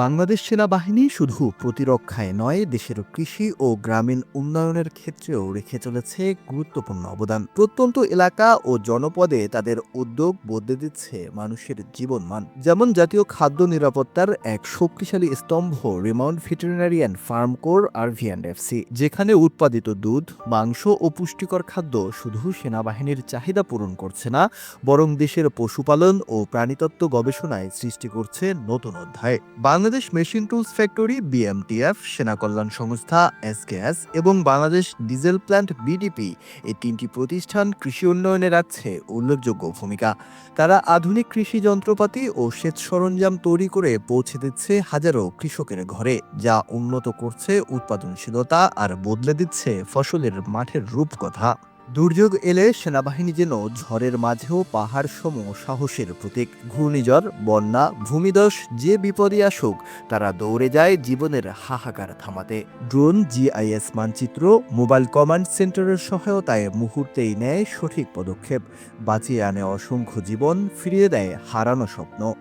বাংলাদেশ সেনাবাহিনী শুধু প্রতিরক্ষায় নয়, দেশের কৃষি ও গ্রামীণ উন্নয়নের ক্ষেত্রেও রেখে চলেছে গুরুত্বপূর্ণ অবদান। প্রত্যন্ত এলাকা ও জনপদে তাদের উদ্যোগ বদলে দিচ্ছে মানুষের জীবনমান। যেমন জাতীয় খাদ্য নিরাপত্তার এক শক্তিশালী স্তম্ভ remount veterinary and farm corps RVNFC যেখানে উৎপাদিত দুধ, মাংস ও পুষ্টিকর খাদ্য শুধু সেনাবাহিনীর চাহিদা পূরণ করছে না, বরং দেশের পশুপালন ও প্রাণীতত্ত্ব গবেষণায় সৃষ্টি করছে নতুন অধ্যায়। Bangladesh machine tools factory, BMTF Sena Kalyan Sangstha, SKS এবং বাংলাদেশ ডিজেল প্ল্যান্ট বিডিপি এই তিনটি প্রতিষ্ঠান কৃষি উন্নয়নে রাখছে উল্লেখযোগ্য ভূমিকা। তারা আধুনিক কৃষি যন্ত্রপাতি ও সেচ সরঞ্জাম তৈরি করে পৌঁছে দিচ্ছে হাজারো কৃষকের ঘরে, যা উন্নত করছে উৎপাদনশীলতা আর বদলে দিচ্ছে ফসলের মাঠের রূপকথা। দুর্যোগ এলে সেনাবাহিনী যেন ঝড়ের মাঝেও পাহাড় সম সাহসের প্রতীক। ঘূর্ণিঝড়, বন্যা, ভূমিধস যে বিপদে আসুক, তারা দৌড়ে যায় জীবনের হাহাকার থামাতে। ড্রোন, জিআইএস মানচিত্র, মোবাইল কমান্ড সেন্টারের সহায়তায় মুহূর্তেই নেয় সঠিক পদক্ষেপ। বাঁচিয়ে আনে অসংখ্য জীবন, ফিরিয়ে দেয় হারানো স্বপ্ন।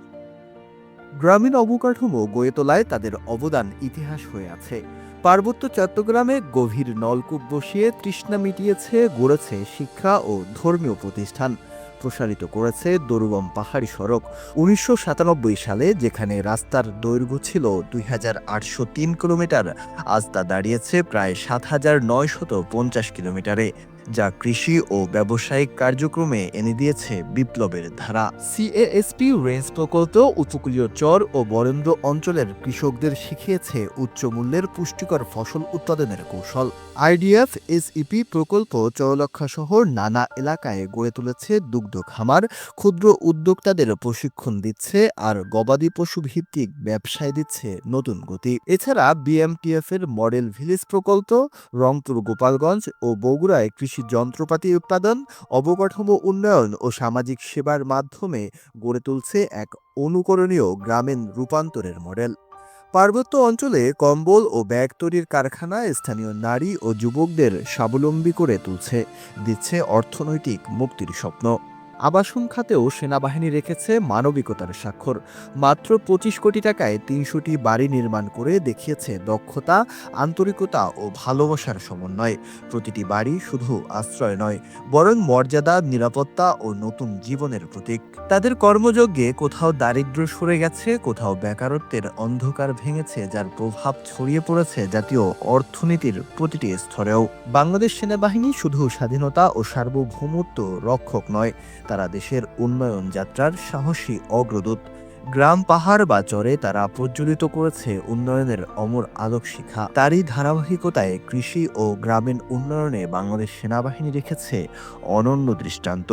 গ্রামীণ অবকাঠামো গড়ে তোলায় তাদের অবদান ইতিহাস হয়ে আছে। পার্বত্য চট্টগ্রামে গভীর নলকূপ বসিয়ে তৃষ্ণা মিটিয়েছে, গড়েছে শিক্ষা ও ধর্মীয় প্রতিষ্ঠান। প্রসারিত করেছে দরুবম পাহাড়ি সড়ক। উনিশশো সাতানব্বই সালে যেখানে রাস্তার দৈর্ঘ্য ছিল দুই হাজার আটশো তিন কিলোমিটার, আজ তা দাঁড়িয়েছে প্রায় সাত হাজার নয়শত পঞ্চাশ কিলোমিটারে। যা কৃষি ও ব্যবসায়িক কার্যক্রমে এনে দিয়েছে বিপ্লবের ধারা। সিএএসপি রেঞ্জ প্রকল্প উপকূলীয় চর ও বরেন্দ্র অঞ্চলের কৃষকদের শিখিয়েছে উচ্চ মূল্যের পুষ্টিকর ফসল উৎপাদনের কৌশল। আইডিএফ এসইপি প্রকল্প চৌলক্ষা শহর নানা এলাকায় গড়ে তুলেছে দুগ্ধ খামার। ক্ষুদ্র উদ্যোক্তাদের প্রশিক্ষণ দিচ্ছে আর গবাদি পশু ভিত্তিক ব্যবসায় দিচ্ছে নতুন গতি। এছাড়া বিএমটিএফ এর মডেল ভিলেজ প্রকল্প, রংপুর গোপালগঞ্জ ও বগুড়ায় কৃষি যন্ত্রপাতি উৎপাদন, অবকাঠামো উন্নয়ন ও সামাজিক সেবার মাধ্যমে গড়ে তুলছে এক অনুকরণীয় গ্রামীণ রূপান্তরের মডেল। পার্বত্য অঞ্চলে কম্বল ও ব্যাগ তৈরির কারখানা স্থানীয় নারী ও যুবকদের স্বাবলম্বী করে তুলছে, দিচ্ছে অর্থনৈতিক মুক্তির স্বপ্ন। আবাসন খাতেও সেনাবাহিনী রেখেছে মানবিকতার স্বাক্ষর। মাত্র পঁচিশ কোটি টাকায় তিনশোটি বাড়ি নির্মাণ করে দেখিয়েছে দক্ষতা, আন্তরিকতা ও ভালোবাসার সমন্বয়। প্রতিটি বাড়ি শুধু আশ্রয় নয়, বরং মর্যাদা, নিরাপত্তা ও নতুন জীবনের প্রতীক। তাদের কর্মযজ্ঞে কোথাও দারিদ্র্য সরে গেছে, কোথাও বেকারত্বের অন্ধকার ভেঙেছে, যার প্রভাব ছড়িয়ে পড়েছে জাতীয় অর্থনীতির প্রতিটি স্তরেও। বাংলাদেশ সেনাবাহিনী শুধু স্বাধীনতা ও সার্বভৌমত্ব রক্ষক নয় তারা দেশের উন্নয়ন যাত্রার সাহসী অগ্রদূত। গ্রাম পাহাড় বা চরে তারা প্রজ্বলিত করেছে উন্নয়নের অমর আলোক শিখা। তারই ধারাবাহিকতায় কৃষি ও গ্রামীণ উন্নয়নে বাংলাদেশ সেনাবাহিনী রেখেছে অনন্য দৃষ্টান্ত।